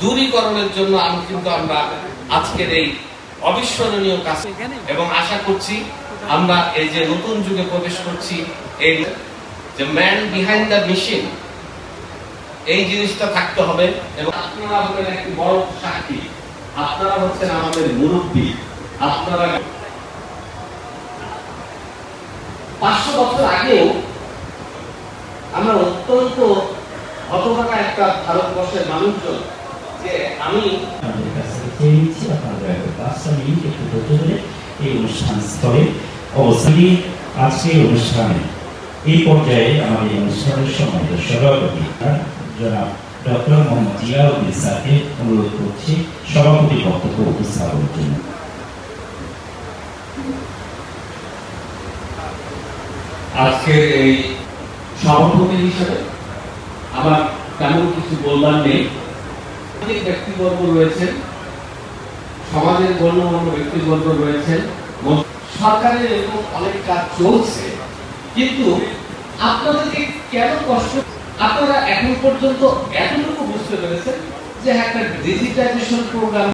দূরীকরণের জন্য আমি কিন্তু আমরা আজকের এই অবিস্মরণীয় কাজ এবং আশা করছি আমরা এই যে নতুন যুগে প্রবেশ করছি, এই যে ম্যান বিহাইন্ড দ্য মেশিন এই জিনিসটা থাকতে হবে। এবং আপনারা হলেন একটি বড় সাক্ষী। আপনারা হচ্ছেন আমাদের মুরব্বী। আপনারা পাঁচশো বছর আগেও আমরা অত্যন্ত হতভাগা একটা ভারতবর্ষের মানুষজন আমি নিচ্ছি আপনারা দয়া করে একটু ধৈর্য ধরে এই অনুষ্ঠান স্থলে অবস্থান আজকে অনুষ্ঠানে এই পর্যায়ে আমাদের এই অনুষ্ঠানের সম্মানিত সভাপতি জনাব ডক্টর মোহাম্মদ জিয়াউদ্দিন স্যারকে অনুরোধ করছি সভাপতি বক্তব্য উপস্থাপনের জন্য আজকের এই সভাপতি হিসেবে আমার তেমন কিছু বলবার নেই ব্যক্তিবর্গ রয়েছেন, সমাজের গণ্যমান্য ব্যক্তিবর্গ রয়েছেন সরকারের এরকম অনেক কাজ চলছে, কিন্তু আপনাদেরকে কেন কষ্ট আপনারা এখন পর্যন্ত এতটুকু বুঝতে পেরেছেন যে একটা ডিজিটাইজেশন প্রোগ্রাম